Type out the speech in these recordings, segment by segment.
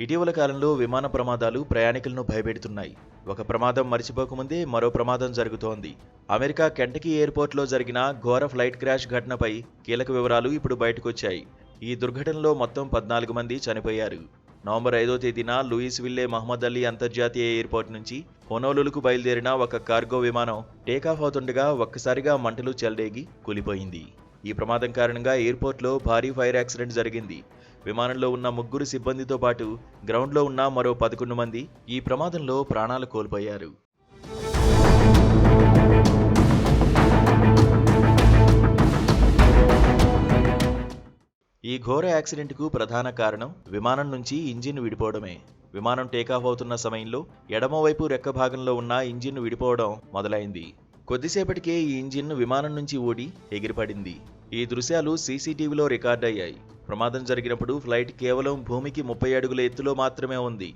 ఇటీవల కాలంలో విమాన ప్రమాదాలు ప్రయాణికులను భయపెడుతున్నాయి. ఒక ప్రమాదం మరిచిపోకముందే మరో ప్రమాదం జరుగుతోంది. అమెరికా కెంటకీ ఎయిర్పోర్ట్లో జరిగిన ఘోర ఫ్లైట్ క్రాష్ ఘటనపై కీలక వివరాలు ఇప్పుడు బయటకొచ్చాయి. ఈ దుర్ఘటనలో మొత్తం పద్నాలుగు మంది చనిపోయారు. నవంబర్ ఐదో తేదీన లూయిస్ విల్లే మహమ్మద్ అలీ అంతర్జాతీయ ఎయిర్పోర్ట్ నుంచి హొనోలులకు బయలుదేరిన ఒక కార్గో విమానం టేకాఫ్ అవుతుండగా ఒక్కసారిగా మంటలు చెలరేగి కూలిపోయింది. ఈ ప్రమాదం కారణంగా ఎయిర్పోర్ట్లో భారీ ఫైర్ యాక్సిడెంట్ జరిగింది. విమానంలో ఉన్న ముగ్గురు సిబ్బందితో పాటు గ్రౌండ్లో ఉన్న మరో పదకొండు మంది ఈ ప్రమాదంలో ప్రాణాలు కోల్పోయారు. ఈ ఘోర యాక్సిడెంట్కు ప్రధాన కారణం విమానం నుంచి ఇంజిన్ విడిపోవడమే. విమానం టేకాఫ్ అవుతున్న సమయంలో ఎడమవైపు రెక్క భాగంలో ఉన్న ఇంజిన్ విడిపోవడం మొదలైంది. కొద్దిసేపటికే ఈ ఇంజిన్ విమానం నుంచి ఓడి ఎగిరిపడింది. ఈ దృశ్యాలు సీసీటీవీలో రికార్డయ్యాయి. ప్రమాదం జరిగినప్పుడు ఫ్లైట్ కేవలం భూమికి ముప్పై అడుగుల ఎత్తులో మాత్రమే ఉంది.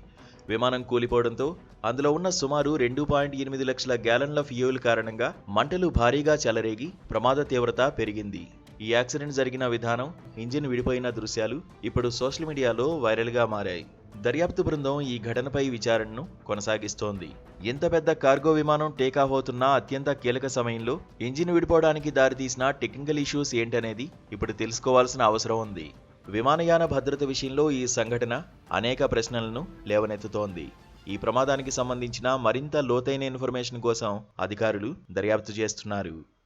విమానం కూలిపోవడంతో అందులో ఉన్న సుమారు రెండు పాయింట్ ఎనిమిది లక్షల గ్యాలన్ల ఫ్యూయల్ కారణంగా మంటలు భారీగా చెలరేగి ప్రమాద తీవ్రత పెరిగింది. ఈ యాక్సిడెంట్ జరిగిన విధానం ఇంజిన్ విడిపోయిన దృశ్యాలు ఇప్పుడు సోషల్ మీడియాలో వైరల్గా మారాయి. దర్యాప్తు బృందం ఈ ఘటనపై విచారణను కొనసాగిస్తోంది. ఎంత పెద్ద కార్గో విమానం టేకాఫ్ అవుతున్న అత్యంత కీలక సమయంలో ఇంజిన్ విడిపోవడానికి దారితీసిన టెక్నికల్ ఇష్యూస్ ఏంటనేది ఇప్పుడు తెలుసుకోవాల్సిన అవసరం ఉంది. విమానయాన భద్రత విషయంలో ఈ సంఘటన అనేక ప్రశ్నలను లేవనెత్తుతోంది. ఈ ప్రమాదానికి సంబంధించిన మరింత లోతైన ఇన్ఫర్మేషన్ కోసం అధికారులు దర్యాప్తు చేస్తున్నారు.